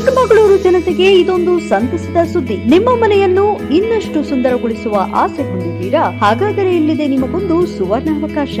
ಚಿಕ್ಕಮಗಳೂರು ಜನತೆಗೆ ಇದೊಂದು ಸಂತಸದ ಸುದ್ದಿ. ನಿಮ್ಮ ಮನೆಯನ್ನು ಇನ್ನಷ್ಟು ಸುಂದರಗೊಳಿಸುವ ಆಸೆ ಹೊಂದಿದ್ದೀರಾ? ಹಾಗಾದರೆ ಇಲ್ಲಿದೆ ನಿಮಗೊಂದು ಸುವರ್ಣಾವಕಾಶ.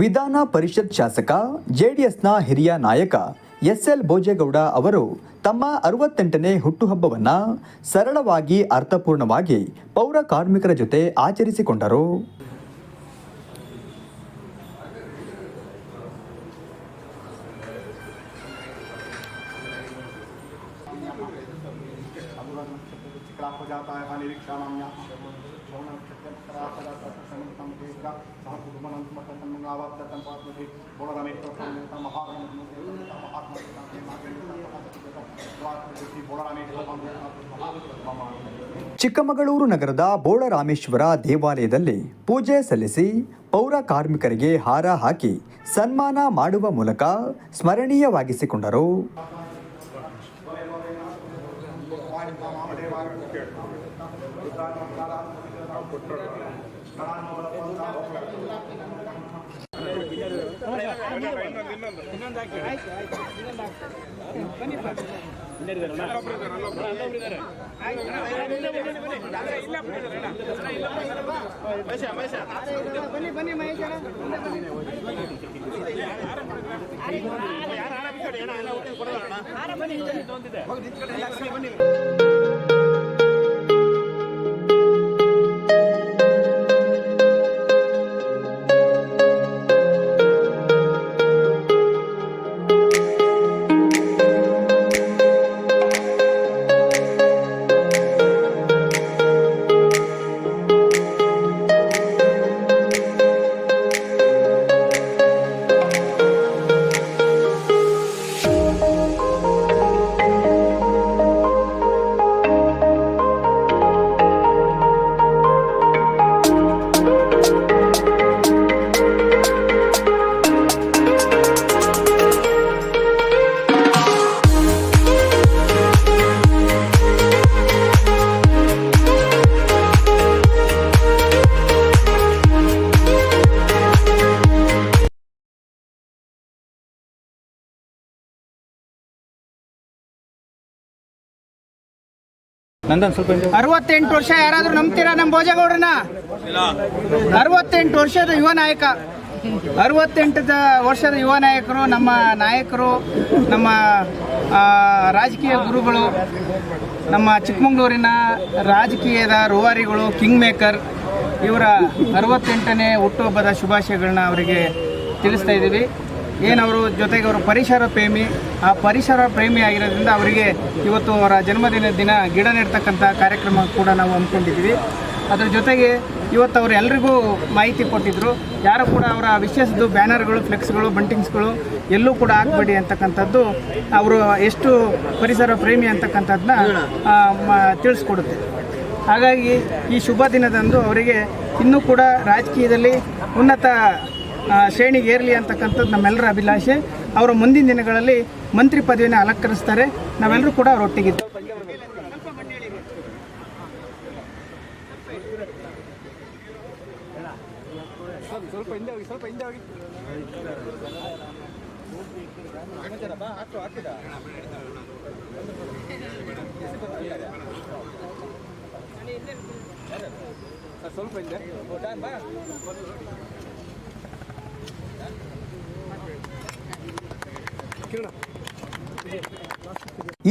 Vidhana Parishad ಶಾಸಕ, ಜೆಡಿಎಸ್ನ ಹಿರಿಯ ನಾಯಕ ಎಸ್ ಎಲ್ ಭೋಜೇಗೌಡ ಅವರು ತಮ್ಮ ಅರವತ್ತೆಂಟನೇ ಹುಟ್ಟುಹಬ್ಬವನ್ನು ಸರಳವಾಗಿ, ಅರ್ಥಪೂರ್ಣವಾಗಿ ಪೌರ ಕಾರ್ಮಿಕರ ಜೊತೆ ಆಚರಿಸಿಕೊಂಡರು. ಚಿಕ್ಕಮಗಳೂರು ನಗರದ ಬೋಳರಾಮೇಶ್ವರ ದೇವಾಲಯದಲ್ಲಿ ಪೂಜೆ ಸಲ್ಲಿಸಿ ಪೌರ ಕಾರ್ಮಿಕರಿಗೆ ಹಾರ ಹಾಕಿ ಸನ್ಮಾನ ಮಾಡುವ ಮೂಲಕ ಸ್ಮರಣೀಯವಾಗಿಸಿಕೊಂಡರು. ಬನ್ನಿ ಬನ್ನಿ ಮಹೇಶ್ ಯಾರ ಬನ್ನಿ ಅರವತ್ತೆಂಟು ವರ್ಷ ಯಾರಾದ್ರೂ ನಂಬ್ತೀರಾ ನಮ್ಮ ಭೋಜೇಗೌಡರನ್ನ? ಅರವತ್ತೆಂಟು ವರ್ಷದ ಯುವ ನಾಯಕ. ಅರವತ್ತೆಂಟು ವರ್ಷದ ಯುವ ನಾಯಕರು, ನಮ್ಮ ನಾಯಕರು, ನಮ್ಮ ರಾಜಕೀಯ ಗುರುಗಳು, ನಮ್ಮ ಚಿಕ್ಕಮಗಳೂರಿನ ರಾಜಕೀಯದ ರೂವಾರಿಗಳು ಕಿಂಗ್ ಮೇಕರ್ ಇವರ ಅರವತ್ತೆಂಟನೇ ಹುಟ್ಟುಹಬ್ಬದ ಶುಭಾಶಯಗಳನ್ನ ಅವರಿಗೆ ತಿಳಿಸ್ತಾ ಇದ್ದೀವಿ. ಏನವರು ಜೊತೆಗೆ ಅವರು ಪರಿಸರ ಪ್ರೇಮಿ, ಆ ಪರಿಸರ ಪ್ರೇಮಿ ಆಗಿರೋದ್ರಿಂದ ಅವರಿಗೆ ಇವತ್ತು ಅವರ ಜನ್ಮದಿನ ದಿನ ಗಿಡ ನೆಡ್ತಕ್ಕಂಥ ಕಾರ್ಯಕ್ರಮ ಕೂಡ ನಾವು ಹಮ್ಮಿಕೊಂಡಿದ್ದೀವಿ. ಅದರ ಜೊತೆಗೆ ಇವತ್ತು ಅವರು ಎಲ್ರಿಗೂ ಮಾಹಿತಿ ಕೊಟ್ಟಿದ್ದರು ಯಾರು ಕೂಡ ಅವರ ವಿಶೇಷದ್ದು ಬ್ಯಾನರ್ಗಳು, ಫ್ಲೆಕ್ಸ್ಗಳು, ಬಂಟಿಂಗ್ಸ್ಗಳು ಎಲ್ಲೂ ಕೂಡ ಹಾಕ್ಬೇಡಿ ಅಂತಕ್ಕಂಥದ್ದು ಅವರು ಎಷ್ಟು ಪರಿಸರ ಪ್ರೇಮಿ ಅಂತಕ್ಕಂಥದ್ದನ್ನ ತಿಳಿಸ್ಕೊಡುತ್ತೆ. ಹಾಗಾಗಿ ಈ ಶುಭ ದಿನದಂದು ಅವರಿಗೆ ಇನ್ನೂ ಕೂಡ ರಾಜಕೀಯದಲ್ಲಿ ಉನ್ನತ ಶ್ರೇಣಿಗೆ ಏರಲಿ ಅಂತಕ್ಕಂಥದ್ದು ನಮ್ಮೆಲ್ಲರ ಅಭಿಲಾಷೆ. ಅವರು ಮುಂದಿನ ದಿನಗಳಲ್ಲಿ ಮಂತ್ರಿ ಪದವಿನ ಅಲಂಕರಿಸ್ತಾರೆ. ನಾವೆಲ್ಲರೂ ಕೂಡ ಅವರೊಟ್ಟಿಗಿದ್ದೀವಿ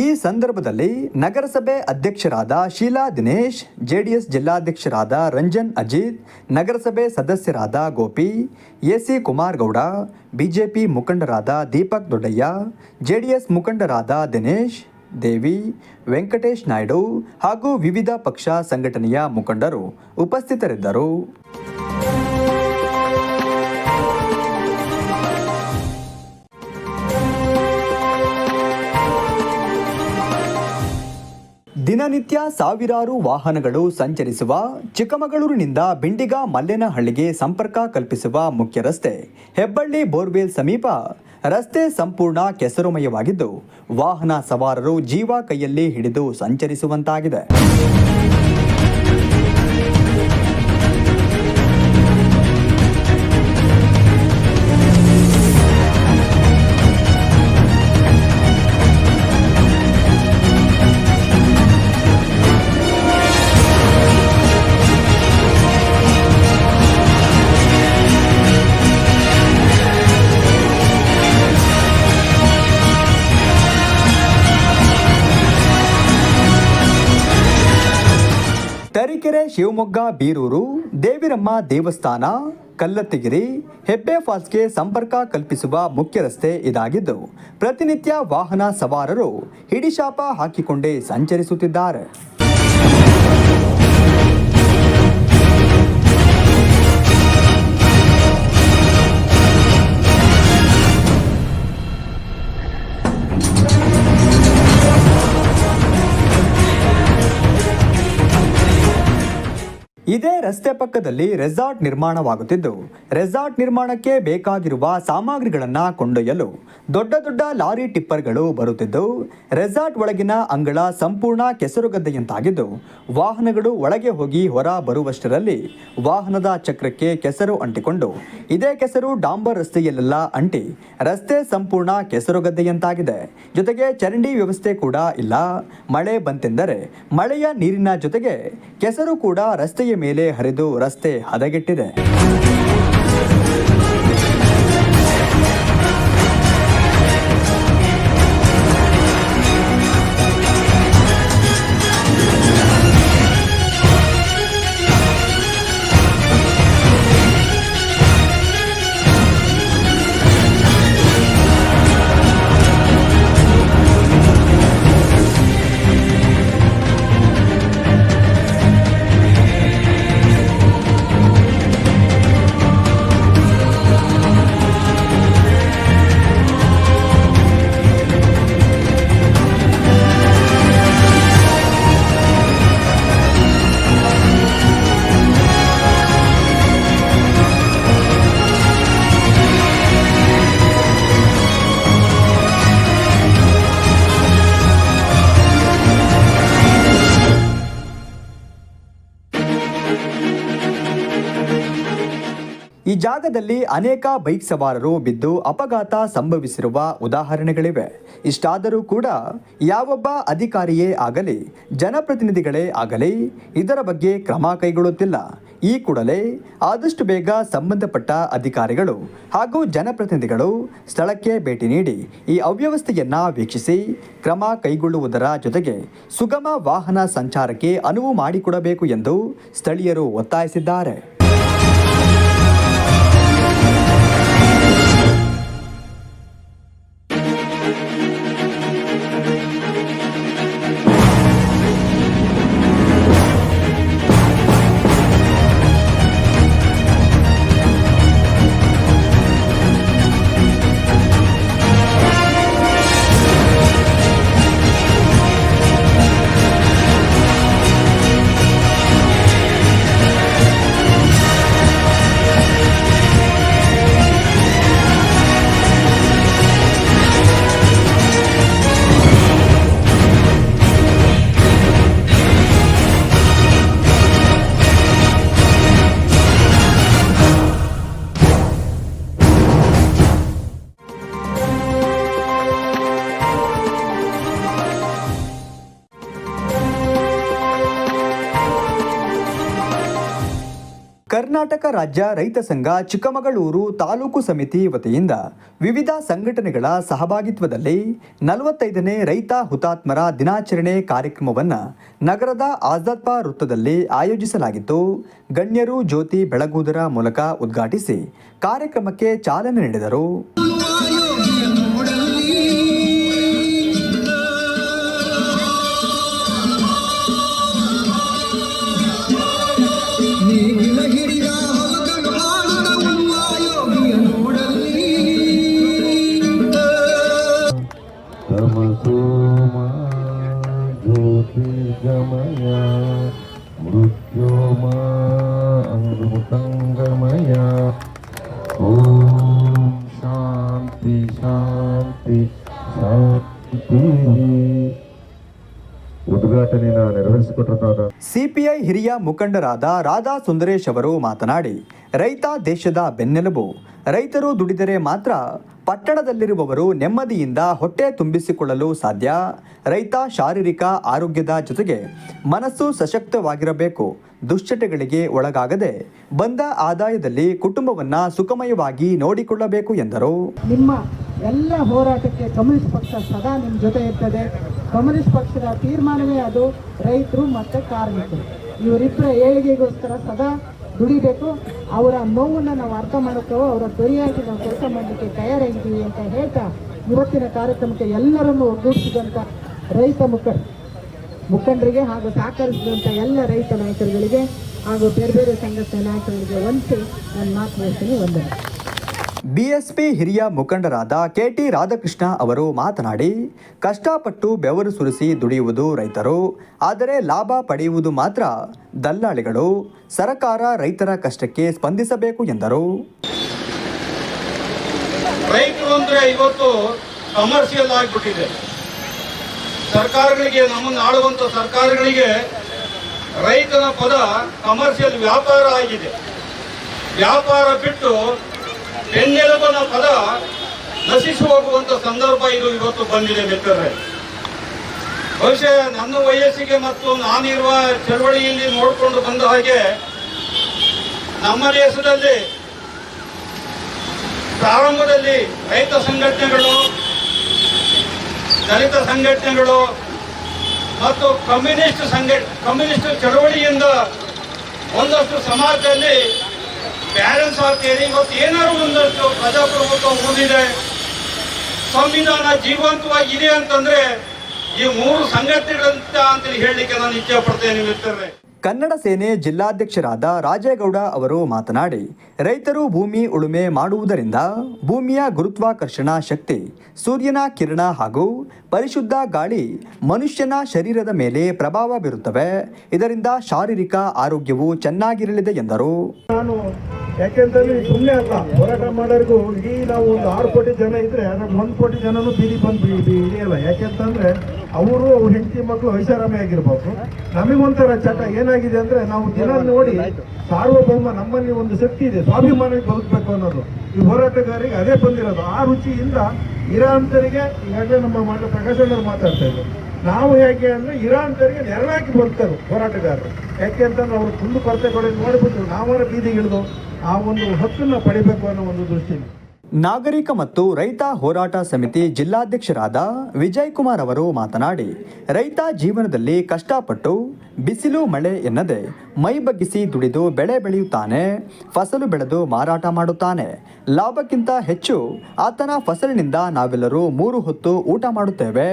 ಈ ಸಂದರ್ಭದಲ್ಲಿ ನಗರಸಭೆ ಅಧ್ಯಕ್ಷರಾದ ಶೀಲಾ ದಿನೇಶ್, ಜೆಡಿಎಸ್ ಜಿಲ್ಲಾಧ್ಯಕ್ಷರಾದ ರಂಜನ್ ಅಜಿತ್, ನಗರಸಭೆ ಸದಸ್ಯರಾದ ಗೋಪಿ, ಎಸಿ ಕುಮಾರ್ ಗೌಡ ಬಿಜೆಪಿ ಮುಖಂಡರಾದ ದೀಪಕ್ ದೊಡ್ಡಯ್ಯ, ಜೆಡಿಎಸ್ ಮುಖಂಡರಾದ ದಿನೇಶ್, ದೇವಿ, ವೆಂಕಟೇಶ್ ನಾಯ್ಡು ಹಾಗೂ ವಿವಿಧ ಪಕ್ಷ ಸಂಘಟನೆಯ ಮುಖಂಡರು ಉಪಸ್ಥಿತರಿದ್ದರು. ದಿನನಿತ್ಯ ಸಾವಿರಾರು ವಾಹನಗಳು ಸಂಚರಿಸುವ ಚಿಕ್ಕಮಗಳೂರಿನಿಂದ ಬಿಂಡಿಗ ಮಲ್ಲೇನಹಳ್ಳಿಗೆ ಸಂಪರ್ಕ ಕಲ್ಪಿಸುವ ಮುಖ್ಯ ರಸ್ತೆ ಹೆಬ್ಬಳ್ಳಿ ಬೋರ್ವೆಲ್ ಸಮೀಪ. ರಸ್ತೆ ಸಂಪೂರ್ಣ ಕೆಸರುಮಯವಾಗಿದ್ದು ವಾಹನ ಸವಾರರು ಜೀವ ಕೈಯಲ್ಲಿ ಹಿಡಿದು ಸಂಚರಿಸುವಂತಾಗಿದೆ. ತರೀಕೆರೆ ಶಿವಮೊಗ್ಗ, ಬೀರೂರು, ದೇವಿರಮ್ಮ ದೇವಸ್ಥಾನ, ಕಲ್ಲತ್ತಿಗಿರಿ, ಹೆಬ್ಬೆ ಫಾಲ್ಸ್ಗೆ ಸಂಪರ್ಕ ಕಲ್ಪಿಸುವ ಮುಖ್ಯ ರಸ್ತೆ ಇದಾಗಿದ್ದು, ಪ್ರತಿನಿತ್ಯ ವಾಹನ ಸವಾರರು ಹಿಡಿಶಾಪ ಹಾಕಿಕೊಂಡೇ ಸಂಚರಿಸುತ್ತಿದ್ದಾರೆ. ಇದೇ ರಸ್ತೆ ಪಕ್ಕದಲ್ಲಿ ರೆಸಾರ್ಟ್ ನಿರ್ಮಾಣವಾಗುತ್ತಿದ್ದು, ರೆಸಾರ್ಟ್ ನಿರ್ಮಾಣಕ್ಕೆ ಬೇಕಾಗಿರುವ ಸಾಮಗ್ರಿಗಳನ್ನು ಕೊಂಡೊಯ್ಯಲು ದೊಡ್ಡ ದೊಡ್ಡ ಲಾರಿ ಟಿಪ್ಪರ್ಗಳು ಬರುತ್ತಿದ್ದು, ರೆಸಾರ್ಟ್ ಒಳಗಿನ ಅಂಗಳ ಸಂಪೂರ್ಣ ಕೆಸರುಗದ್ದೆಯಂತಾಗಿದ್ದು, ವಾಹನಗಳು ಒಳಗೆ ಹೋಗಿ ಹೊರ ಬರುವಷ್ಟರಲ್ಲಿ ವಾಹನದ ಚಕ್ರಕ್ಕೆ ಕೆಸರು ಅಂಟಿಕೊಂಡು, ಇದೇ ಕೆಸರು ಡಾಂಬರ್ ರಸ್ತೆಯಲ್ಲೆಲ್ಲ ಅಂಟಿ ರಸ್ತೆ ಸಂಪೂರ್ಣ ಕೆಸರುಗದ್ದೆಯಂತಾಗಿದೆ. ಜೊತೆಗೆ ಚರಂಡಿ ವ್ಯವಸ್ಥೆ ಕೂಡ ಇಲ್ಲ. ಮಳೆ ಬಂತೆಂದರೆ ಮಳೆಯ ನೀರಿನ ಜೊತೆಗೆ ಕೆಸರು ಕೂಡ ರಸ್ತೆಯ ಮೇಲೆ ಹರಿದು ರಸ್ತೆ ಹದಗೆಟ್ಟಿದೆ. ಜಾಗದಲ್ಲಿ ಅನೇಕ ಬೈಕ್ ಸವಾರರು ಬಿದ್ದು ಅಪಘಾತ ಸಂಭವಿಸಿರುವ ಉದಾಹರಣೆಗಳಿವೆ. ಇಷ್ಟಾದರೂ ಕೂಡ ಯಾವೊಬ್ಬ ಅಧಿಕಾರಿಯೇ ಆಗಲಿ, ಜನಪ್ರತಿನಿಧಿಗಳೇ ಆಗಲಿ ಇದರ ಬಗ್ಗೆ ಕ್ರಮ ಕೈಗೊಳ್ಳುತ್ತಿಲ್ಲ. ಈ ಕೂಡಲೇ ಆದಷ್ಟು ಬೇಗ ಸಂಬಂಧಪಟ್ಟ ಅಧಿಕಾರಿಗಳು ಹಾಗೂ ಜನಪ್ರತಿನಿಧಿಗಳು ಸ್ಥಳಕ್ಕೆ ಭೇಟಿ ನೀಡಿ ಈ ಅವ್ಯವಸ್ಥೆಯನ್ನು ವೀಕ್ಷಿಸಿ ಕ್ರಮ ಕೈಗೊಳ್ಳುವುದರ ಜೊತೆಗೆ ಸುಗಮ ವಾಹನ ಸಂಚಾರಕ್ಕೆ ಅನುವು ಮಾಡಿಕೊಡಬೇಕು ಎಂದು ಸ್ಥಳೀಯರು ಒತ್ತಾಯಿಸಿದ್ದಾರೆ. ಕರ್ನಾಟಕ ರಾಜ್ಯ ರೈತ ಸಂಘ ಚಿಕ್ಕಮಗಳೂರು ತಾಲೂಕು ಸಮಿತಿ ವತಿಯಿಂದ ವಿವಿಧ ಸಂಘಟನೆಗಳ ಸಹಭಾಗಿತ್ವದಲ್ಲಿ ನಲವತ್ತೈದನೇ ರೈತ ಹುತಾತ್ಮರ ದಿನಾಚರಣೆ ಕಾರ್ಯಕ್ರಮವನ್ನು ನಗರದ ಆಜಾದ್ಪಾ ವೃತ್ತದಲ್ಲಿ ಆಯೋಜಿಸಲಾಗಿತ್ತು. ಗಣ್ಯರು ಜ್ಯೋತಿ ಬೆಳಗುವುದರ ಮೂಲಕ ಉದ್ಘಾಟಿಸಿ ಕಾರ್ಯಕ್ರಮಕ್ಕೆ ಚಾಲನೆ ನೀಡಿದರು. ಜ್ಯೋತಿರ್ಗಮಯ ಮೃತ್ಯೋಮ ಅಮೃತಂಗಮಯ ಓಂ ಶಾಂತಿ ಶಾಂತಿ ಶಾಂತಿ. ಉದ್ಘಾಟನೆಯನ್ನು ನೆರವೇರಿಸಿಕೊಟ್ಟಿರುತ್ತಾರ ಸಿಪಿಐ ಹಿರಿಯ ಮುಖಂಡರಾದ ರಾಧಾ ಸುಂದರೇಶ್ ಅವರು ಮಾತನಾಡಿ, ರೈತ ದೇಶದ ಬೆನ್ನೆಲುಬು. ರೈತರು ದುಡಿದರೆ ಮಾತ್ರ ಪಟ್ಟಣದಲ್ಲಿರುವವರು ನೆಮ್ಮದಿಯಿಂದ ಹೊಟ್ಟೆ ತುಂಬಿಸಿಕೊಳ್ಳಲು ಸಾಧ್ಯ. ರೈತ ಶಾರೀರಿಕ ಆರೋಗ್ಯದ ಜೊತೆಗೆ ಮನಸ್ಸು ಸಶಕ್ತವಾಗಿರಬೇಕು. ದುಶ್ಚಟಗಳಿಗೆ ಒಳಗಾಗದೆ ಬಂದ ಆದಾಯದಲ್ಲಿ ಕುಟುಂಬವನ್ನ ಸುಖಮಯವಾಗಿ ನೋಡಿಕೊಳ್ಳಬೇಕು ಎಂದರು. ನಿಮ್ಮ ಎಲ್ಲ ಹೋರಾಟಕ್ಕೆ ಕಮ್ಯುನಿಸ್ಟ್ ಪಕ್ಷ ಸದಾ ನಿಮ್ಮ ಜೊತೆ ಇರ್ತದೆ. ಕಮ್ಯುನಿಸ್ಟ್ ಪಕ್ಷದ ತೀರ್ಮಾನವೇ ಅದು. ರೈತರು ಮತ್ತು ಕಾರ್ಮಿಕರು. ಇವರಿಬ್ಬರ ಏಳಿಗೆಗೋಸ್ಕರ ಸದಾ ದುಡಿಬೇಕು, ಅವರ ನೋವನ್ನು ನಾವು ಅರ್ಥ ಮಾಡೋಕ್ಕೋ ಅವರ ಸರಿಯಾಗಿ ನಾವು ಕೆಲಸ ಮಾಡಲಿಕ್ಕೆ ತಯಾರಾಗಿದ್ದೀವಿ ಅಂತ ಹೇಳ್ತಾ ಇವತ್ತಿನ ಕಾರ್ಯಕ್ರಮಕ್ಕೆ ಎಲ್ಲರನ್ನೂ ಒಗ್ಗೂಡಿಸಿದಂಥ ರೈತ ಮುಖಂಡ ಮುಖಂಡರಿಗೆ ಹಾಗೂ ಸಹಕರಿಸಿದಂಥ ಎಲ್ಲ ರೈತ ನಾಯಕರುಗಳಿಗೆ ಹಾಗೂ ಬೇರೆ ಬೇರೆ ಸಂಘಟನೆ ನಾಯಕರುಗಳಿಗೆ ವಂಚಿ ನಾನು ಮಾತು ಹೇಳ್ತೀನಿ, ವಂದನೆ. ಬಿಎಸ್ಪಿ ಹಿರಿಯ ಮುಖಂಡರಾದ ಕೆಟಿ ರಾಧಾಕೃಷ್ಣ ಅವರು ಮಾತನಾಡಿ, ಕಷ್ಟಪಟ್ಟು ಬೆವರು ಸುರಿಸಿ ದುಡಿಯುವುದು ರೈತರು, ಆದರೆ ಲಾಭ ಪಡೆಯುವುದು ಮಾತ್ರ ದಲ್ಲಾಳಿಗಳು. ಸರಕಾರ ರೈತರ ಕಷ್ಟಕ್ಕೆ ಸ್ಪಂದಿಸಬೇಕು ಎಂದರು. ರೈತರು ಅಂದ್ರೆ ಇವತ್ತು ಕಮರ್ಷಿಯಲ್ ಆಗಿಬಿಟ್ಟಿದೆ. ಸರ್ಕಾರಗಳಿಗೆ, ನಮ್ಮನ್ನು ಆಳುವಂತ ಸರ್ಕಾರಗಳಿಗೆ ರೈತನ ಪದ ಕಮರ್ಷಿಯಲ್ ವ್ಯಾಪಾರ ಆಗಿದೆ. ವ್ಯಾಪಾರ ಬಿಟ್ಟು ಬೆನ್ನೆಲುಬನ ಪದ ನಶಿಸಿ ಹೋಗುವಂತ ಸಂದರ್ಭ ಇದು ಇವತ್ತು ಬಂದಿದೆ ಮಿತ್ರರೇ. ಬಹುಶಃ ನನ್ನ ವಯಸ್ಸಿಗೆ ಮತ್ತು ನಾನಿರುವ ಚಳವಳಿಯಲ್ಲಿ ನೋಡಿಕೊಂಡು ಬಂದ ಹಾಗೆ ನಮ್ಮ ದೇಶದಲ್ಲಿ ಪ್ರಾರಂಭದಲ್ಲಿ ರೈತ ಸಂಘಟನೆಗಳು, ದಲಿತ ಸಂಘಟನೆಗಳು ಮತ್ತು ಕಮ್ಯುನಿಸ್ಟ್ ಸಂಘ, ಕಮ್ಯುನಿಸ್ಟ್ ಚಳವಳಿಯಿಂದ ಒಂದಷ್ಟು ಸಮಾಜದಲ್ಲಿ ಬ್ಯಾಲೆನ್ಸ್ ಆಗ್ತೇನೆ ಇವತ್ತು ಏನಾದ್ರು ಒಂದಷ್ಟು ಪ್ರಜಾಪ್ರಭುತ್ವ ಉಳಿದಿದೆ ಸಂವಿಧಾನ ಜೀವಂತವಾಗಿದೆ ಅಂತಂದ್ರೆ ಈ ಮೂರು ಸಂಗತಿಗಳಂತ ಅಂತ ಹೇಳಲಿಕ್ಕೆ ನಾನು ಇಚ್ಛೆ ಪಡ್ತೇನೆ ಮಿತ್ರರೇ ಕನ್ನಡ ಸೇನೆ ಜಿಲ್ಲಾಧ್ಯಕ್ಷರಾದ ರಾಜೇಗೌಡ ಅವರು ಮಾತನಾಡಿ ರೈತರು ಭೂಮಿ ಉಳುಮೆ ಮಾಡುವುದರಿಂದ ಭೂಮಿಯ ಗುರುತ್ವಾಕರ್ಷಣಾ ಶಕ್ತಿ ಸೂರ್ಯನ ಕಿರಣ ಹಾಗೂ ಪರಿಶುದ್ಧ ಗಾಳಿ ಮನುಷ್ಯನ ಶರೀರದ ಮೇಲೆ ಪ್ರಭಾವ ಬೀರುತ್ತವೆ. ಇದರಿಂದ ಶಾರೀರಿಕ ಆರೋಗ್ಯವು ಚೆನ್ನಾಗಿರಲಿದೆ ಎಂದರು. ನಾನು ಯಾಕೆಂತಂದ್ರೆ ಸುಮ್ಮನೆ ಅಲ್ಲ, ಹೋರಾಟ ಮಾಡೋರಿಗೂ ಇಡೀ ನಾವು ಒಂದು ಆರು ಕೋಟಿ ಜನ ಇದ್ರೆ ಅದ್ರಾಗ ಒಂದು ಕೋಟಿ ಜನನು ಬೀದಿ ಬಂದು ಇಳಿಯಲ್ಲ ಯಾಕೆಂತಂದ್ರೆ ಅವರು ಅವ್ರ ಹೆಂಡತಿ ಮಕ್ಕಳು ಐಷಾರಾಮಿ ನಮಗೊಂಥರ ಚಟ. ಏನಾಗಿದೆ ಅಂದ್ರೆ ನಾವು ದಿನ ನೋಡಿ ಸಾರ್ವಭೌಮ ನಮ್ಮಲ್ಲಿ ಒಂದು ಶಕ್ತಿ ಇದೆ. ಸ್ವಾಭಿಮಾನಕ್ಕೆ ಬದುಕಬೇಕು ಅನ್ನೋದು. ಈ ಹೋರಾಟಗಾರಿಗೆ ಅದೇ ಬಂದಿರೋದು. ಆ ರುಚಿಯಿಂದ ಇರಾಂತರಿಗೆ ಈಗಾಗಲೇ ನಮ್ಮ ಪ್ರಕಾಶಣ್ಣವ್ರು ಮಾತಾಡ್ತಾ ಇದ್ರು. ನಾವು ಹೇಗೆ ಅಂದ್ರೆ ಇರಾಂತರಿಗೆ ನೆರವಾಗಿ ಬರ್ತಾರೆ ಹೋರಾಟಗಾರರು. ಯಾಕೆ ಅಂತಂದ್ರೆ ಅವರು ಕುಂದು ಕೊರತೆ ಕೊಡೋದು ನೋಡ್ಬಿಟ್ಟು ನಾವರ ಬೀದಿಗೆ ಇಳಿದು ಆ ಒಂದು ಹಕ್ಕನ್ನು ಪಡಿಬೇಕು ಅನ್ನೋ ಒಂದು ದೃಷ್ಟಿಯಿಂದ ನಾಗರಿಕ ಮತ್ತು ರೈತ ಹೋರಾಟ ಸಮಿತಿ ಜಿಲ್ಲಾಧ್ಯಕ್ಷರಾದ ವಿಜಯ್ ಕುಮಾರ್ ಅವರು ಮಾತನಾಡಿ, ರೈತ ಜೀವನದಲ್ಲಿ ಕಷ್ಟಪಟ್ಟು ಬಿಸಿಲು ಮಳೆ ಎನ್ನದೆ ಮೈ ಬಗ್ಗಿಸಿ ದುಡಿದು ಬೆಳೆ ಬೆಳೆಯುತ್ತಾನೆ, ಫಸಲು ಬೆಳೆದು ಮಾರಾಟ ಮಾಡುತ್ತಾನೆ. ಲಾಭಕ್ಕಿಂತ ಹೆಚ್ಚು ಆತನ ಫಸಲಿನಿಂದ ನಾವೆಲ್ಲರೂ ಮೂರು ಹೊತ್ತು ಊಟ ಮಾಡುತ್ತೇವೆ.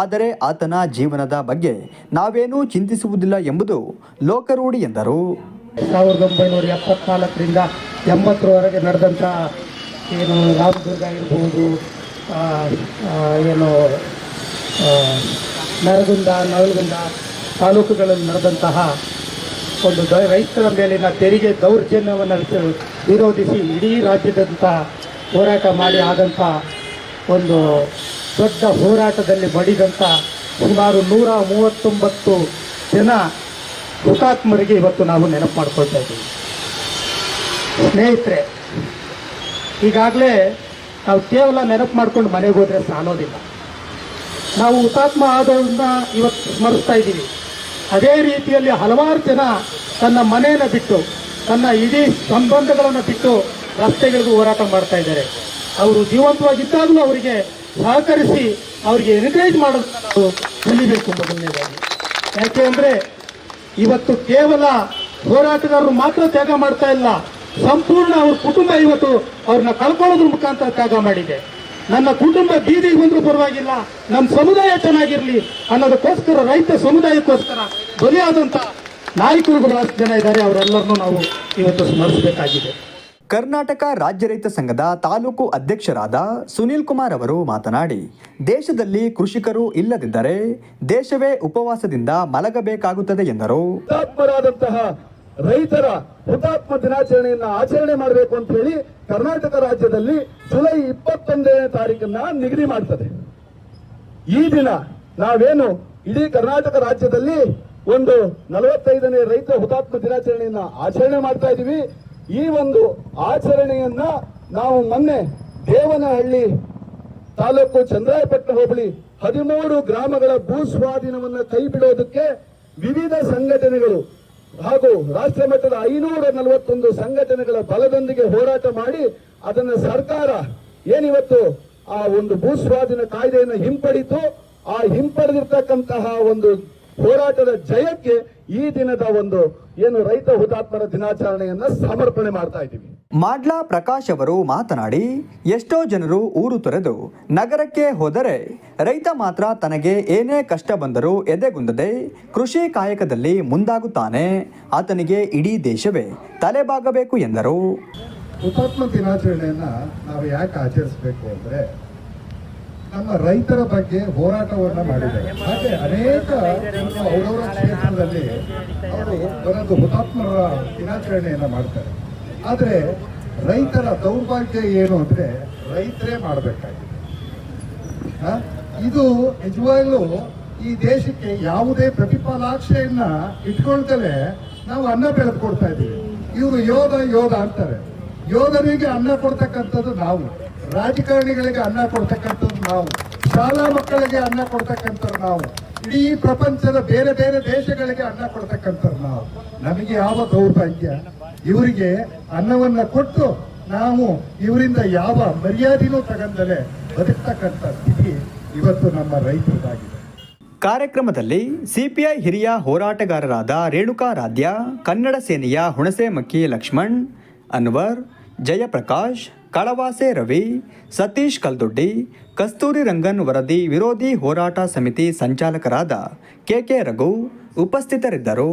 ಆದರೆ ಆತನ ಜೀವನದ ಬಗ್ಗೆ ನಾವೇನೂ ಚಿಂತಿಸುವುದಿಲ್ಲ ಎಂಬುದು ಲೋಕರೂಢಿ ಎಂದರು. ಸಾವಿರದ ಒಂಬೈನೂರ ಎಪ್ಪತ್ನಾಲ್ಕರಿಂದ ಎಂಬತ್ತರವರೆಗೆ ನಡೆದಂಥ ಏನು ರಾಮದುರ್ಗ ಇರ್ಬೋದು ಏನು ನರಗುಂದ, ನವಲಗುಂದ ತಾಲೂಕುಗಳಲ್ಲಿ ನಡೆದಂತಹ ಒಂದು ದ, ರೈತರ ಮೇಲಿನ ತೆರಿಗೆ ದೌರ್ಜನ್ಯವನ್ನು ವಿರೋಧಿಸಿ ಇಡೀ ರಾಜ್ಯದಂತಹ ಹೋರಾಟ ಮಾಡಿ ಆದಂಥ ಒಂದು ದೊಡ್ಡ ಹೋರಾಟದಲ್ಲಿ ಬಡಿದಂಥ ಸುಮಾರು ನೂರ ಮೂವತ್ತೊಂಬತ್ತು ಜನ ಹುತಾತ್ಮರಿಗೆ ಇವತ್ತು ನಾವು ನೆನಪು ಮಾಡ್ಕೊಳ್ತಾ ಇದ್ದೀವಿ. ಸ್ನೇಹಿತರೆ ಈಗಾಗಲೇ ನಾವು ಕೇವಲ ನೆನಪು ಮಾಡ್ಕೊಂಡು ಮನೆಗೆ ಹೋದ್ರೆ ಸಾಲೋದಿಲ್ಲ. ನಾವು ಹುತಾತ್ಮ ಆದವ್ರನ್ನ ಇವತ್ತು ಸ್ಮರಿಸ್ತಾ ಇದ್ದೀವಿ. ಅದೇ ರೀತಿಯಲ್ಲಿ ಹಲವಾರು ಜನ ತನ್ನ ಮನೆಯನ್ನು ಬಿಟ್ಟು, ತನ್ನ ಇಡೀ ಸಂಬಂಧಗಳನ್ನು ಬಿಟ್ಟು ರಸ್ತೆಗಳಿಗೂ ಹೋರಾಟ ಮಾಡ್ತಾ ಇದ್ದಾರೆ. ಅವರು ಜೀವಂತವಾಗಿದ್ದಾಗಲೂ ಅವರಿಗೆ ಸಹಕರಿಸಿ ಅವರಿಗೆ ಎನ್ಕರೇಜ್ ಮಾಡೋದು ಕಲಿಬೇಕು ಮೊದಲನೇದಾಗಿ. ಯಾಕೆ ಅಂದರೆ ಇವತ್ತು ಕೇವಲ ಹೋರಾಟಗಾರರು ಮಾತ್ರ ತ್ಯಾಗ ಮಾಡ್ತಾ ಇಲ್ಲ ಸಂಪೂರ್ಣ ಅವ್ರ ಕುಟುಂಬ ಇವತ್ತು ಅವ್ರನ್ನ ಕಳ್ಕೊಳ್ಳೋದ್ರ ಮುಖಾಂತರ ತ್ಯಾಗ ಮಾಡಿದೆ. ನನ್ನ ಕುಟುಂಬ ಬೀದಿಗೆ ಬಂದ್ರೂ ಪರವಾಗಿಲ್ಲ ನಮ್ಮ ಸಮುದಾಯ ಚೆನ್ನಾಗಿರ್ಲಿ ಅನ್ನೋದಕ್ಕೋಸ್ಕರ ರೈತ ಸಮುದಾಯಕ್ಕೋಸ್ಕರ ಬಲಿಯಾದಂತ ನಾಯಕರು ಬಹಳಷ್ಟು ಜನ ಇದ್ದಾರೆ ಅವರೆಲ್ಲರನ್ನೂ ನಾವು ಇವತ್ತು ಸ್ಮರಿಸಬೇಕಾಗಿದೆ. ಕರ್ನಾಟಕ ರಾಜ್ಯ ರೈತ ಸಂಘದ ತಾಲೂಕು ಅಧ್ಯಕ್ಷರಾದ ಸುನೀಲ್ ಕುಮಾರ್ ಅವರು ಮಾತನಾಡಿ ದೇಶದಲ್ಲಿ ಕೃಷಿಕರು ಇಲ್ಲದಿದ್ದರೆ ದೇಶವೇ ಉಪವಾಸದಿಂದ ಮಲಗಬೇಕಾಗುತ್ತದೆ ಎಂದರು. ರೈತರ ಹುತಾತ್ಮ ದಿನಾಚರಣೆಯನ್ನ ಆಚರಣೆ ಮಾಡಬೇಕು ಅಂತ ಹೇಳಿ ಕರ್ನಾಟಕ ರಾಜ್ಯದಲ್ಲಿ ಜುಲೈ ಇಪ್ಪತ್ತೊಂದನೇ ತಾರೀಕನ್ನ ನಿಗದಿ ಮಾಡ್ತದೆ. ಈ ದಿನ ನಾವೇನು ಇಡೀ ಕರ್ನಾಟಕ ರಾಜ್ಯದಲ್ಲಿ ಒಂದು ನಲವತ್ತೈದನೇ ರೈತ ಹುತಾತ್ಮ ದಿನಾಚರಣೆಯನ್ನ ಆಚರಣೆ ಮಾಡ್ತಾ ಇದೀವಿ. ಈ ಒಂದು ಆಚರಣೆಯನ್ನ ನಾವು ಮೊನ್ನೆ ದೇವನಹಳ್ಳಿ ತಾಲೂಕು ಚಂದ್ರಾಯಪಟ್ಟಣ ಹೋಬಳಿ ಹದಿಮೂರು ಗ್ರಾಮಗಳ ಭೂ ಸ್ವಾಧೀನವನ್ನು ಕೈ ಬಿಡೋದಕ್ಕೆ ವಿವಿಧ ಸಂಘಟನೆಗಳು ಹಾಗೂ ರಾಷ್ಟ್ರ ಮಟ್ಟದ ಐನೂರ ನಲವತ್ತೊಂದು ಸಂಘಟನೆಗಳ ಬಲದೊಂದಿಗೆ ಹೋರಾಟ ಮಾಡಿ ಅದನ್ನು ಸರ್ಕಾರ ಏನಿವತ್ತು ಆ ಒಂದು ಭೂಸ್ವಾಧೀನ ಕಾಯ್ದೆಯನ್ನು ಹಿಂಪಡಿತು. ಆ ಹಿಂಪಡೆದಿರ್ತಕ್ಕಂತಹ ಒಂದು ಹೋರಾಟದ ಜಯಕ್ಕೆ ಈ ದಿನದ ಒಂದು ಏನು ರೈತ ಹುತಾತ್ಮರ ದಿನಾಚರಣೆಯನ್ನ ಸಮರ್ಪಣೆ ಮಾಡ್ತಾ ಇದ್ದೀವಿ. ಮಾಡ್ಲಾ ಪ್ರಕಾಶ್ ಅವರು ಮಾತನಾಡಿ, ಎಷ್ಟೋ ಜನರು ಊರು ತೊರೆದು ನಗರಕ್ಕೆ ಹೋದರೆ ರೈತ ಮಾತ್ರ ತನಗೆ ಏನೇ ಕಷ್ಟ ಬಂದರೂ ಎದೆಗುಂದದೆ ಕೃಷಿ ಕಾಯಕದಲ್ಲಿ ಮುಂದಾಗುತ್ತಾನೆ. ಆತನಿಗೆ ಇಡೀ ದೇಶವೇ ತಲೆಬಾಗಬೇಕು ಎಂದರು. ಹುತಾತ್ಮ ದಿನಾಚರಣೆಯನ್ನ ನಾವು ಯಾಕೆ ಆಚರಿಸಬೇಕು ಅಂದ್ರೆ, ನಮ್ಮ ರೈತರ ಬಗ್ಗೆ ಹೋರಾಟವನ್ನ ಮಾಡಿದ್ದಾರೆ. ಹಾಗೆ ಅನೇಕ ಅವರವರ ಕ್ಷೇತ್ರದಲ್ಲಿ ಅವರು ಬರೋದು ಹುತಾತ್ಮರ ದಿನಾಚರಣೆಯನ್ನ ಮಾಡ್ತಾರೆ. ಆದ್ರೆ ರೈತರ ದೌರ್ಭಾಗ್ಯ ಏನು ಅಂದ್ರೆ ರೈತರೇ ಮಾಡಬೇಕಾಗಿದೆ? ಇದು ನಿಜವಾಗ್ಲೂ ಈ ದೇಶಕ್ಕೆ ಯಾವುದೇ ಪ್ರತಿಫಲಾಕ್ಷೆಯನ್ನ ಇಟ್ಕೊಳ್ತಲೇ ನಾವು ಅನ್ನ ಬೆಳೆದು ಕೊಡ್ತಾ ಇದ್ದೀವಿ. ಇವರು ಯೋಧ ಯೋಧ ಅಂತಾರೆ. ಯೋಧನಿಗೆ ಅನ್ನ ಕೊಡ್ತಕ್ಕಂಥದ್ದು ನಾವು. ರಾಜಕಾರಣಿಗಳಿಗೆ ಅನ್ನ ಕೊಡ್ತಕ್ಕಂಥದ್ದು ನಾವು. ಶಾಲಾ ಮಕ್ಕಳಿಗೆ ಅನ್ನ ಕೊಡ್ತಕ್ಕಂಥದ್ದು ನಾವು. ಇಡೀ ಪ್ರಪಂಚದ ಬೇರೆ ಬೇರೆ ದೇಶಗಳಿಗೆ ಅನ್ನ ಕೊಡ್ತಕ್ಕಂಥದ್ದು ನಾವು. ನಮಗೆ ಯಾವ ದೌರ್ಭಾಗ್ಯ? ಇವರಿಗೆ ಅನ್ನವನ್ನ ಕೊಟ್ಟು ನಾವು ಇವರಿಂದ ಯಾವ ಮರ್ಯಾದೆನೂ ತಗಂದಲೇ ಬದುಕ್ತಕ್ಕಂಥ ಸ್ಥಿತಿ ಇವತ್ತು ನಮ್ಮ ರೈತರದಾಗಿದೆ. ಕಾರ್ಯಕ್ರಮದಲ್ಲಿ ಸಿಪಿಐ ಹಿರಿಯ ಹೋರಾಟಗಾರರಾದ ರೇಣುಕಾರಾಧ್ಯ ಕನ್ನಡ ಸೇನೆಯ ಹುಣಸೆಮಕ್ಕಿ ಲಕ್ಷ್ಮಣ್, ಅನ್ವರ್, ಜಯಪ್ರಕಾಶ್, ಕಳವಾಸೆ ರವಿ, ಸತೀಶ್ ಕಲ್ದೊಡ್ಡಿ, ಕಸ್ತೂರಿ ರಂಗನ್ ವರದಿ ವಿರೋಧಿ ಹೋರಾಟ ಸಮಿತಿ ಸಂಚಾಲಕರಾದ ಕೆಕೆ ರಘು ಉಪಸ್ಥಿತರಿದ್ದರು.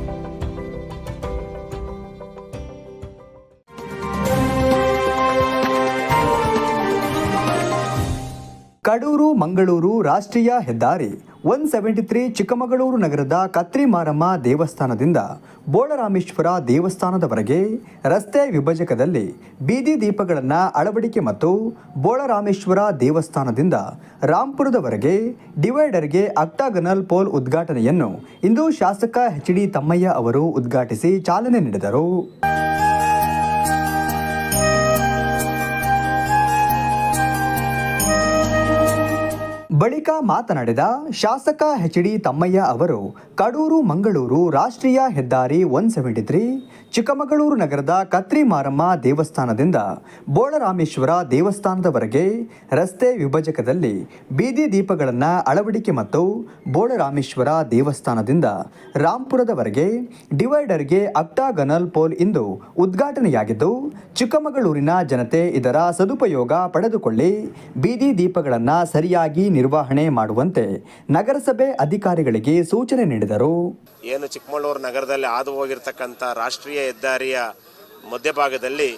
ಕಡೂರು, ಮಂಗಳೂರು ರಾಷ್ಟ್ರೀಯ ಹೆದ್ದಾರಿ ಒನ್ ಸೆವೆಂಟಿ ತ್ರೀ ಚಿಕ್ಕಮಗಳೂರು ನಗರದ ಕತ್ರಿ ಮಾರಮ್ಮ ದೇವಸ್ಥಾನದಿಂದ ಬೋಳರಾಮೇಶ್ವರ ದೇವಸ್ಥಾನದವರೆಗೆ ರಸ್ತೆ ವಿಭಜಕದಲ್ಲಿ ಬೀದಿ ದೀಪಗಳನ್ನು ಅಳವಡಿಕೆ ಮತ್ತು ಬೋಳರಾಮೇಶ್ವರ ದೇವಸ್ಥಾನದಿಂದ ರಾಂಪುರದವರೆಗೆ ಡಿವೈಡರ್ಗೆ ಅಕ್ಟಾಗನಲ್ ಪೋಲ್ ಉದ್ಘಾಟನೆಯನ್ನು ಇಂದು ಶಾಸಕ ಎಚ್ ಡಿ ತಮ್ಮಯ್ಯ ಅವರು ಉದ್ಘಾಟಿಸಿ ಚಾಲನೆ ನೀಡಿದರು. ಬಳಿಕ ಮಾತನಾಡಿದ ಶಾಸಕ ಎಚ್ ಡಿ ತಮ್ಮಯ್ಯ ಅವರು ಕಡೂರು ಮಂಗಳೂರು ರಾಷ್ಟ್ರೀಯ ಹೆದ್ದಾರಿ ಒನ್ ಸೆವೆಂಟಿ ತ್ರೀ ಚಿಕ್ಕಮಗಳೂರು ನಗರದ ಕತ್ರಿ ಮಾರಮ್ಮ ದೇವಸ್ಥಾನದಿಂದ ಬೋಳರಾಮೇಶ್ವರ ದೇವಸ್ಥಾನದವರೆಗೆ ರಸ್ತೆ ವಿಭಜಕದಲ್ಲಿ ಬೀದಿ ದೀಪಗಳನ್ನು ಅಳವಡಿಕೆ ಮತ್ತು ಬೋಳರಾಮೇಶ್ವರ ದೇವಸ್ಥಾನದಿಂದ ರಾಂಪುರದವರೆಗೆ ಡಿವೈಡರ್ಗೆ ಅಕ್ಟಾಗನಲ್ ಪೋಲ್ ಇಂದು ಉದ್ಘಾಟನೆಯಾಗಿದ್ದು, ಚಿಕ್ಕಮಗಳೂರಿನ ಜನತೆ ಇದರ ಸದುಪಯೋಗ ಪಡೆದುಕೊಳ್ಳಿ, ಬೀದಿ ದೀಪಗಳನ್ನು ಸರಿಯಾಗಿ ನಿರ್ವಹಣೆ ಮಾಡುವಂತೆ ನಗರಸಭೆ ಅಧಿಕಾರಿಗಳಿಗೆ ಸೂಚನೆ ನೀಡಿದರು. ಏನು ಚಿಕ್ಕಮಗಳೂರು ನಗರದಲ್ಲಿ ಹಾದು ಹೋಗಿರ್ತಕ್ಕಂಥ ರಾಷ್ಟ್ರೀಯ ಹೆದ್ದಾರಿಯ ಮಧ್ಯಭಾಗದಲ್ಲಿ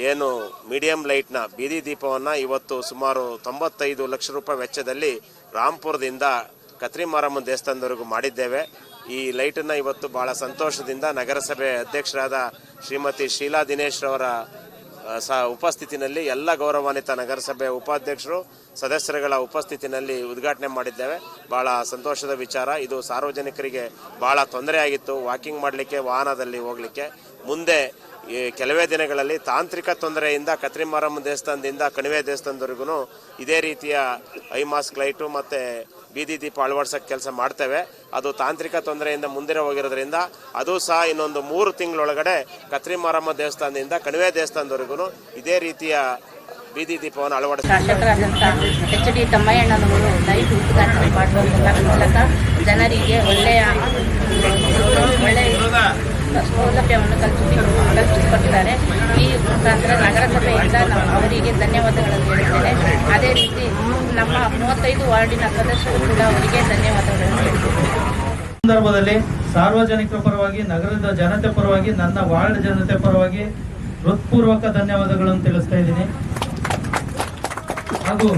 ಏನು ಮೀಡಿಯಂ ಲೈಟ್ನ ಬೀದಿ ದೀಪವನ್ನು ಇವತ್ತು ಸುಮಾರು ತೊಂಬತ್ತೈದು ಲಕ್ಷ ರೂಪಾಯಿ ವೆಚ್ಚದಲ್ಲಿ ರಾಂಪುರದಿಂದ ಕತ್ರಿ ಮಾರಮ್ಮ ದೇವಸ್ಥಾನದವರೆಗೂ ಮಾಡಿದ್ದೇವೆ. ಈ ಲೈಟನ್ನು ಇವತ್ತು ಬಹಳ ಸಂತೋಷದಿಂದ ನಗರಸಭೆ ಅಧ್ಯಕ್ಷರಾದ ಶ್ರೀಮತಿ ಶೀಲಾ ದಿನೇಶ್ ರವರ ಆ, ಸ ಉಪಸ್ಥಿತಿನಲ್ಲಿ ಎಲ್ಲ ಗೌರವಾನ್ವಿತ ನಗರಸಭೆ ಉಪಾಧ್ಯಕ್ಷರು, ಸದಸ್ಯರುಗಳ ಉಪಸ್ಥಿತಿನಲ್ಲಿ ಉದ್ಘಾಟನೆ ಮಾಡಿದ್ದೇವೆ. ಬಹಳ ಸಂತೋಷದ ವಿಚಾರ. ಇದು ಸಾರ್ವಜನಿಕರಿಗೆ ಬಹಳ ತೊಂದರೆ ಆಗಿತ್ತು ವಾಕಿಂಗ್ ಮಾಡಲಿಕ್ಕೆ, ವಾಹನದಲ್ಲಿ ಹೋಗಲಿಕ್ಕೆ. ಮುಂದೆ ಈ ಕೆಲವೇ ದಿನಗಳಲ್ಲಿ ತಾಂತ್ರಿಕ ತೊಂದರೆಯಿಂದ ಕತ್ರಿಮಾರಮ್ಮ ದೇವಸ್ಥಾನದಿಂದ ಕಣಿವೆ ದೇವಸ್ಥಾನದವರೆಗೂ ಇದೇ ರೀತಿಯ ಐ ಮಾಸ್ಕ್ ಲೈಟು ಮತ್ತು ಬೀದಿ ದೀಪ ಅಳವಡಿಸೋಕ್ಕೆ ಕೆಲಸ ಮಾಡ್ತೇವೆ. ಅದು ತಾಂತ್ರಿಕ ತೊಂದರೆಯಿಂದ ಮುಂದಿನ ಹೋಗಿರೋದ್ರಿಂದ ಅದು ಸಹ ಇನ್ನೊಂದು ಮೂರು ತಿಂಗಳೊಳಗಡೆ ಕತ್ರಿಮಾರಮ್ಮ ದೇವಸ್ಥಾನದಿಂದ ಕಣಿವೆ ದೇವಸ್ಥಾನದವರೆಗೂ ಇದೇ ರೀತಿಯ ಬೀದಿ ದೀಪವನ್ನು ಅಳವಡಿಸ್ತಾರೆ ಸೌಲಭ್ಯವನ್ನು ಕಲ್ಪಿಸಿ ಕಲ್ಪಿಸಿಕೊಟ್ಟಿದ್ದಾರೆ ಈ ಮುಖಾಂತರ ನಗರಸಭೆಯಿಂದ ನಾವು ಅವರಿಗೆ ಧನ್ಯವಾದಗಳನ್ನು ಹೇಳುತ್ತೇನೆ. ಅದೇ ರೀತಿ ನಮ್ಮ ಮೂವತ್ತೈದು ವಾರ್ಡಿನ ಸದಸ್ಯರು ಕೂಡ ಅವರಿಗೆ ಧನ್ಯವಾದಗಳನ್ನು ಸಂದರ್ಭದಲ್ಲಿ ಸಾರ್ವಜನಿಕರ ಪರವಾಗಿ, ನಗರದ ಜನತೆ ಪರವಾಗಿ, ನನ್ನ ವಾರ್ಡ್ ಜನತೆ ಪರವಾಗಿ ಹೃತ್ಪೂರ್ವಕ ಧನ್ಯವಾದಗಳನ್ನು ತಿಳಿಸ್ತಾ ಇದ್ದೀನಿ. ಹಾಗೂ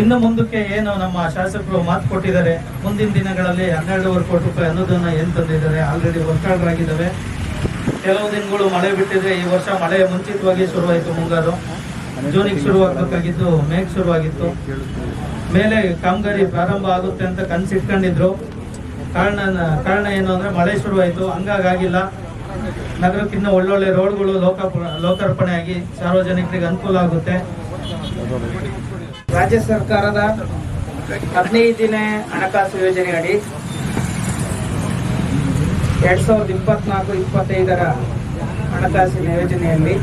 ಇನ್ನು ಮುಂದಕ್ಕೆ ಏನು ನಮ್ಮ ಶಾಸಕರು ಮಾತು ಕೊಟ್ಟಿದ್ದಾರೆ, ಮುಂದಿನ ದಿನಗಳಲ್ಲಿ ಹನ್ನೆರಡೂವರೆ ಕೋಟಿ ರೂಪಾಯಿ ಅನುದಾನ ಏನು ತಂದಿದ್ದಾರೆ ಆಲ್ರೆಡಿ ವರ್ಕ್ ಆಗಿದ್ದಾವೆ. ಕೆಲವು ದಿನಗಳು ಮಳೆ ಬಿಟ್ಟಿದ್ರೆ ಈ ವರ್ಷ ಮಳೆ ಮುಂಚಿತವಾಗಿ ಶುರುವಾಯಿತು ಮುಂಗಾರು. ಜೂನಿಗೆ ಶುರುವಾಗಬೇಕಾಗಿದ್ದು, ಮೇಗೆ ಶುರುವಾಗಿತ್ತು. ಮೇಲೆ ಕಾಮಗಾರಿ ಪ್ರಾರಂಭ ಆಗುತ್ತೆ ಅಂತ ಕನ್ಸಿಟ್ಕೊಂಡಿದ್ರು. ಕಾರಣ ಕಾರಣ ಏನು ಅಂದ್ರೆ ಮಳೆ ಶುರುವಾಯಿತು ಹಂಗಾಗಿಲ್ಲ ನಗರಕ್ಕಿಂತ ಒಳ್ಳೊಳ್ಳೆ ರೋಡ್ಗಳು ಲೋಕ, ಲೋಕಾರ್ಪಣೆ ಆಗಿ ಸಾರ್ವಜನಿಕರಿಗೆ ಅನುಕೂಲ ಆಗುತ್ತೆ. ರಾಜ್ಯ ಸರ್ಕಾರದ ಹದಿನೈದು ದಿನ ಹಣಕಾಸು ಯೋಜನೆ ಅಡಿ ಎರಡ್ ಸಾವಿರದ ಇಪ್ಪತ್ನಾಲ್ಕು, ಇಪ್ಪತ್ತೈದರ ಹಣಕಾಸಿನ ಯೋಜನೆಯಲ್ಲಿ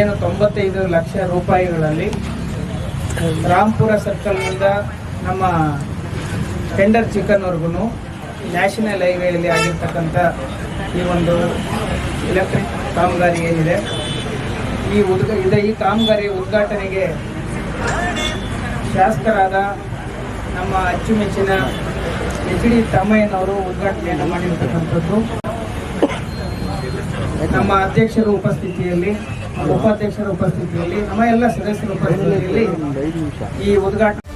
ಏನು ತೊಂಬತ್ತೈದು ಲಕ್ಷ ರೂಪಾಯಿಗಳಲ್ಲಿ ರಾಂಪುರ ಸರ್ಕಲ್ನಿಂದ ನಮ್ಮ ಟೆಂಡರ್ ಚಿಕನ್ವರೆಗೂ ನ್ಯಾಷನಲ್ ಹೈವೇಯಲ್ಲಿ ಆಗಿರ್ತಕ್ಕಂಥ ಈ ಒಂದು ಎಲೆಕ್ಟ್ರಿಕ್ ಕಾಮಗಾರಿ ಏನಿದೆ, ಈ ಉದ್ಘ, ಇದೆ ಈ ಕಾಮಗಾರಿ ಉದ್ಘಾಟನೆಗೆ ಶಾಸಕರಾದ ನಮ್ಮ ಅಚ್ಚುಮೆಚ್ಚಿನ ಎಚ್ ಡಿ ತಮ್ಮಯ್ಯನವರು ಉದ್ಘಾಟನೆಯನ್ನು ಮಾಡಿರ್ತಕ್ಕಂಥದ್ದು. ನಮ್ಮ ಅಧ್ಯಕ್ಷರ ಉಪಸ್ಥಿತಿಯಲ್ಲಿ, ಉಪಾಧ್ಯಕ್ಷರ ಉಪಸ್ಥಿತಿಯಲ್ಲಿ, ನಮ್ಮ ಎಲ್ಲ ಸದಸ್ಯರ ಉಪಸ್ಥಿತಿಯಲ್ಲಿ ಈ ಉದ್ಘಾಟನೆ